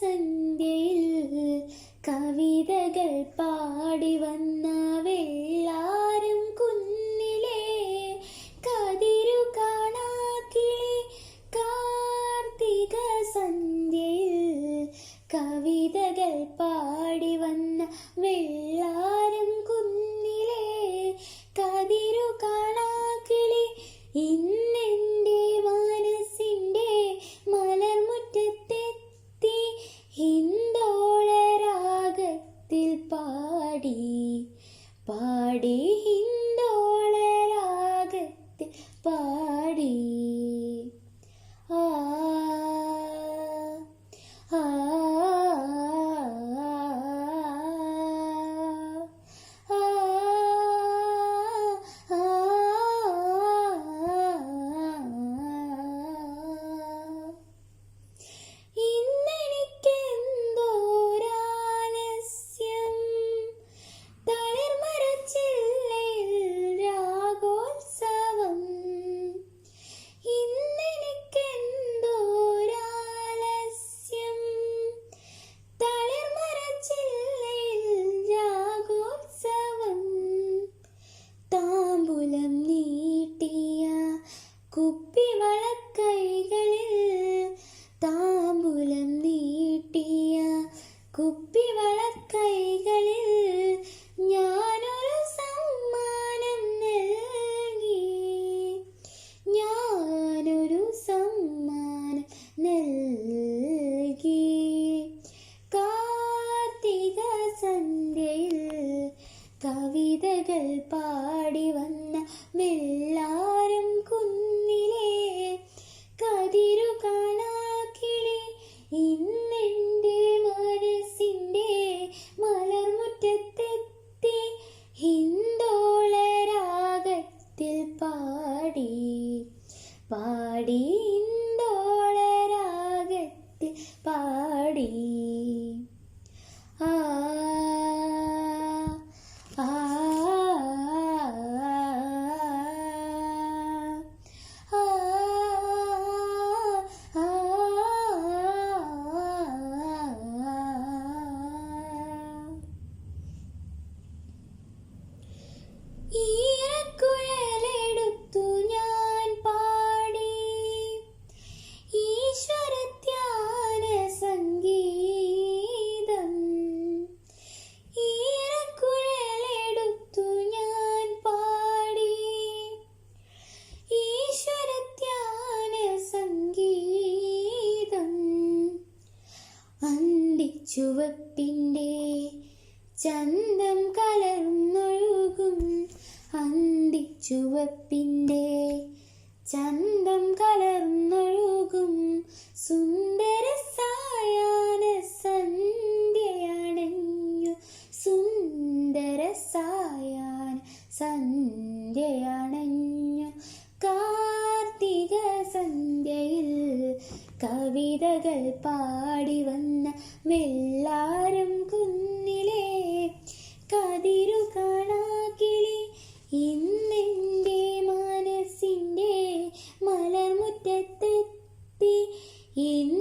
സന്ധ്യയിൽ കവിതകൾ പാടി വന്ന വെള്ളാരം കുന്നിലെ കതിരു കാണാക്കിളി. കാർത്തിക സന്ധ്യയിൽ കവിതകൾ പാടി വന്ന വെള്ളാരം കുന്നിലെ കതിരു കാണാക്കിളി. ഇന്നെന്റെ But കുപ്പിവളക്കൈകളിൽ ഞാനൊരു സമ്മാനം നൽകി. ഞാനൊരു സമ്മാനം നൽകി. കാർത്തിക സന്ധ്യയിൽ കവിതകൾ പാടി പാടി അന്തിച്ചുവപ്പിന്റെ ചന്തം കലർന്നൊഴുകും. അന്തി ചുവപ്പിന്റെ ചന്തം കലർന്നൊഴുകും. സുന്ദര സായാഹ്ന സന്ധ്യയണഞ്ഞു സുന്ദര സായാഹ്ന സന്ധ്യയണഞ്ഞു കവിതകൾ പാടി വന്ന വെള്ളാരം കുന്നിലെ കതിരു കാണാക്കിളി. ഇന്നെന്റെ മനസ്സിന്റെ മലർമുറ്റത്തെത്തി ഇന്നോളെ